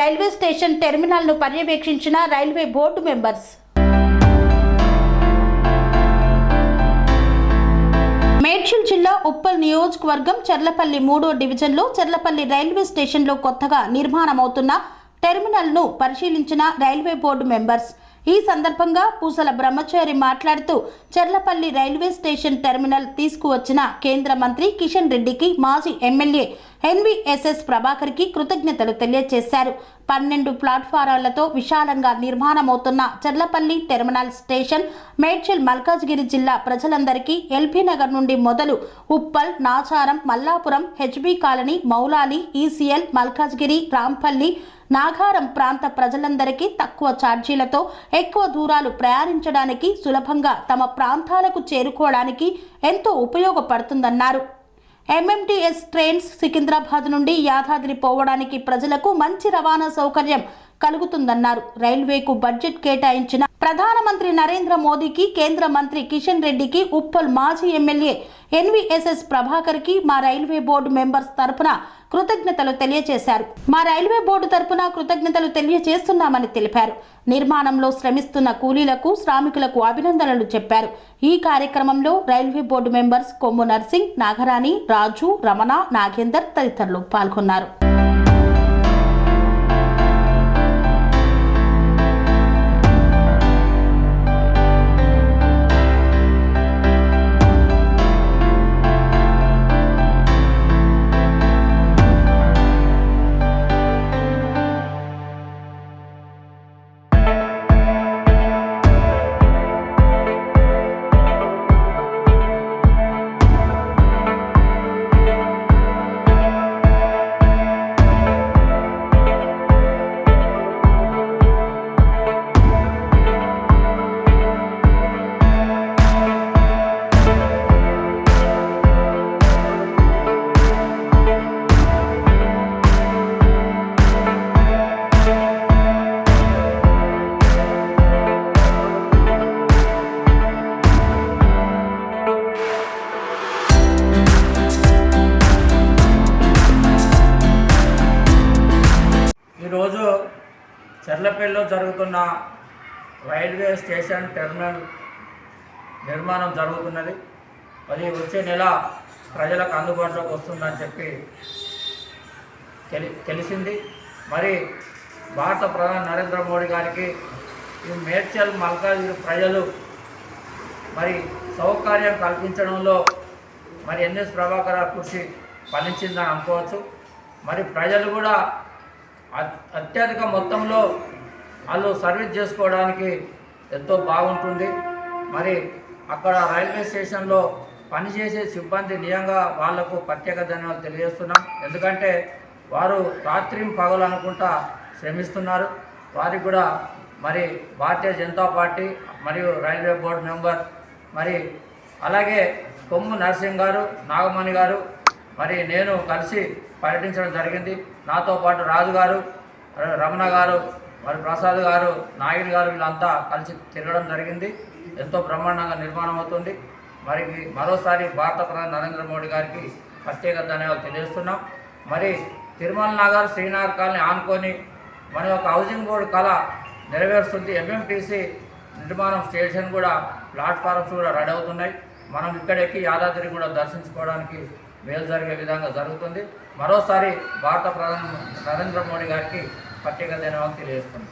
Railway station టెర్మినల్ను పర్యవేక్షించిన railway board members. Medchal జిల్లా ఉప్పల్ నియోజకవర్గం చర్లపల్లి మూడో డివిజన్లో చర్లపల్లి రైల్వే స్టేషన్లో కొత్తగా నిర్మాణమవుతున్న టెర్మినల్ను పరిశీలించిన రైల్వే బోర్డు మెంబర్స్. ఈ సందర్భంగా పూసల బ్రహ్మచారి మాట్లాడుతూ చర్లపల్లి రైల్వే స్టేషన్ టెర్మినల్ తీసుకువచ్చిన కేంద్ర మంత్రి కిషన్ రెడ్డికి మాజీ ఎమ్మెల్యే ఎన్విఎస్ఎస్ ప్రభాకర్కి కృతజ్ఞతలు తెలియజేశారు. పన్నెండు ప్లాట్ఫారాలతో విశాలంగా నిర్మాణమవుతున్న చర్లపల్లి టెర్మినల్ స్టేషన్ మేడ్చల్ మల్కాజ్గిరి జిల్లా ప్రజలందరికీ ఎల్బీ నగర్ నుండి మొదలు Uppal Nacharam Mallapuram HB colony Moulali ECIL Malkajgiri Rampally Nagaram ప్రాంత ప్రజలందరికీ తక్కువ ఛార్జీలతో ఎక్కువ దూరాలు ప్రయాణించడానికి సులభంగా తమ ప్రాంతాలకు చేరుకోవడానికి ఎంతో ఉపయోగపడుతుందన్నారు. ఎంఎంటీఎస్ ట్రైన్స్ సికింద్రాబాద్ నుండి యాదాద్రి పోవడానికి ప్రజలకు మంచి రవాణా సౌకర్యం కలుగుతుందన్నారు. రైల్వేకు బడ్జెట్ కేటాయించిన ప్రధానమంత్రి నరేంద్ర మోదీకి కేంద్ర మంత్రి కిషన్ రెడ్డికి ఉప్పల్ మాజీ ఎమ్మెల్యే ఎన్విఎస్ఎస్ ప్రభాకర్కి మా రైల్వే బోర్డు మెంబర్స్ తరపున కృతజ్ఞతలు తెలియజేశారు. మా రైల్వే బోర్డు తరపున కృతజ్ఞతలు తెలియజేస్తున్నామని తెలిపారు. నిర్మాణంలో శ్రమిస్తున్న కూలీలకు శ్రామికులకు అభినందనలు చెప్పారు. ఈ కార్యక్రమంలో railway board members Kommu Narsing Nagarani Raju Ramana Nagender తదితరులు పాల్గొన్నారు. చెర్లపల్లిలో జరుగుతున్న రైల్వే స్టేషన్ టెర్మినల్ నిర్మాణం జరుగుతున్నది. అది వచ్చే నెల ప్రజలకు అందుబాటులోకి వస్తుందని చెప్పి తెలి తెలిసింది. మరి భారత ప్రధాని నరేంద్ర మోడీ గారికి ఈ మేడ్చల్ మల్కాజ్గిరి ప్రజలు మరి సౌకర్యం కల్పించడంలో మరి ఎన్ఎస్ ప్రభాకర్ కృషి ఫలించిందని అనుకోవచ్చు. మరి ప్రజలు కూడా అత్యధిక మొత్తంలో వాళ్ళు సర్వీస్ చేసుకోవడానికి ఎంతో బాగుంటుంది. మరి అక్కడ రైల్వే స్టేషన్లో పనిచేసే సిబ్బంది నియంగా వాళ్ళకు ప్రత్యేక ధన్యవాదాలు తెలియజేస్తున్నాం. ఎందుకంటే వారు రాత్రి పగలు అనుకుంటా శ్రమిస్తున్నారు. వారికి కూడా మరి భారతీయ జనతా పార్టీ మరియు రైల్వే బోర్డు మెంబర్ మరి అలాగే కొమ్ము నరసింహ్ గారు నాగమణి గారు మరి నేను కలిసి పర్యటించడం జరిగింది. నాతో పాటు రాజు గారు రమణ గారు మరి ప్రసాద్ గారు నాయుడు గారు వీళ్ళంతా కలిసి తిరగడం జరిగింది. ఎంతో బ్రహ్మాండంగా నిర్మాణం అవుతుంది. మరి మరోసారి భారత ప్రధాని నరేంద్ర మోడీ గారికి ప్రత్యేక ధన్యవాదాలు తెలియజేస్తున్నాం. మరి తిరుమల నగర్ శ్రీనగర్ కాలనీ ఆనుకొని మన యొక్క హౌసింగ్ బోర్డు కళ నెరవేరుస్తుంది. ఎంఎంటీసీ నిర్మాణం స్టేషన్ కూడా ప్లాట్ఫారమ్స్ కూడా రెడీ అవుతున్నాయి. మనం ఇక్కడెక్కి యాదాద్రి కూడా దర్శించుకోవడానికి మేలు జరిగే విధంగా జరుగుతుంది. మరోసారి భారత ప్రధాని నరేంద్ర మోడీ గారికి ప్రత్యేక ధన్యవాదాలు తెలియజేస్తుంది.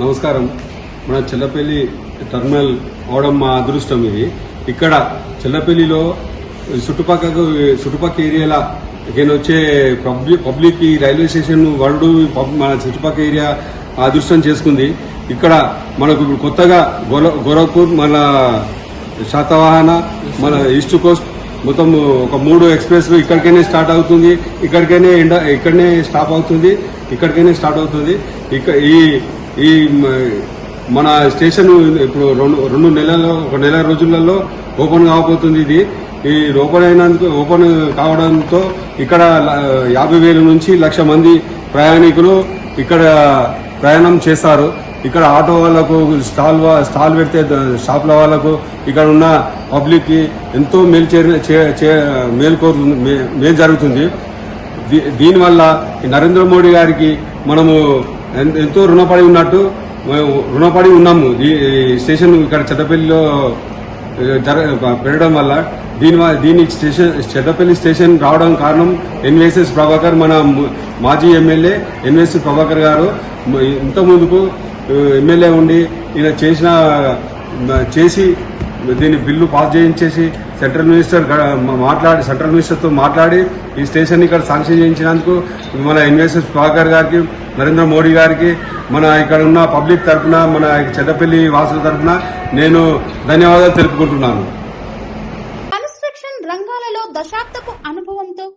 నమస్కారం. మన చెల్లపల్లి టర్మినల్ అవడం మా అదృష్టం ఇది. ఇక్కడ చెల్లపల్లిలో చుట్టుపక్కల చుట్టుపక్క ఏరియాల ఇక్కడ వచ్చే పబ్లిక్ పబ్లిక్ ఈ రైల్వే స్టేషన్ వరల్డ్ పబ్- మన చుట్టుపక్క ఏరియా అదృష్టం చేసుకుంది. ఇక్కడ మనకు ఇప్పుడు కొత్తగా గోర గోరఖ్పూర్ మన శాతవాహన మన ఈస్ట్ కోస్ట్ మొత్తం ఒక మూడు ఎక్స్ప్రెస్ ఇక్కడికైనా స్టార్ట్ అవుతుంది ఇక్కడికైనా ఎండ ఇక్కడనే స్టాప్ అవుతుంది ఇక్కడికైనా స్టార్ట్ అవుతుంది. ఇక ఈ ఈ మన స్టేషన్ ఇప్పుడు రెండు రెండు నెలల్లో ఒక నెల రోజులలో ఓపెన్ కాకపోతుంది ఇది. ఈ ఓపెన్ అయినందుకు ఓపెన్ కావడంతో ఇక్కడ యాభై వేల నుంచి లక్ష మంది ప్రయాణికులు ఇక్కడ ప్రయాణం చేస్తారు. ఇక్కడ ఆటో వాళ్ళకు స్టాల్ స్టాల్ పెడితే షాప్ల వాళ్ళకు ఇక్కడ ఉన్న పబ్లిక్కి ఎంతో మేలు చేరి- చే- చే- మేలు కోరుతుంది మే- మేలు జరుగుతుంది. దీ- దీనివల్ల నరేంద్ర మోడీ గారికి మనము ఎంతో రుణపడి ఉన్నట్టు రుణపడి ఉన్నాము. ఈ స్టేషన్ ఇక్కడ చెత్తపల్లిలో జర పెరగడం వల్ల దీని దీని స్టేషన్ చెత్తపల్లి స్టేషన్ రావడం కారణం ఎన్వైఎస్ఎస్ ప్రభాకర్ మన మాజీ ఎమ్మెల్యే ఎన్వైఎస్ ప్రభాకర్ గారు. ఇంత ముందుకు ఎమ్మెల్యే ఉండి ఈయన చేసిన చేసి దీని బిల్లు పాస్ చేయించేసి సెంట్రల్ మినిస్టర్ మాట్లాడి సెంట్రల్ మినిస్టర్తో మాట్లాడి ఈ స్టేషన్ ఇక్కడ శాంక్షన్ చేయించినందుకు మన ఎన్వీఎస్ఎస్ ప్రభాకర్ గారికి నరేంద్ర మోడీ గారికి మన ఇక్కడ ఉన్న పబ్లిక్ తరఫున మన చెడ్డపల్లి వాసుల తరఫున నేను ధన్యవాదాలు తెలుపుకుంటున్నాను.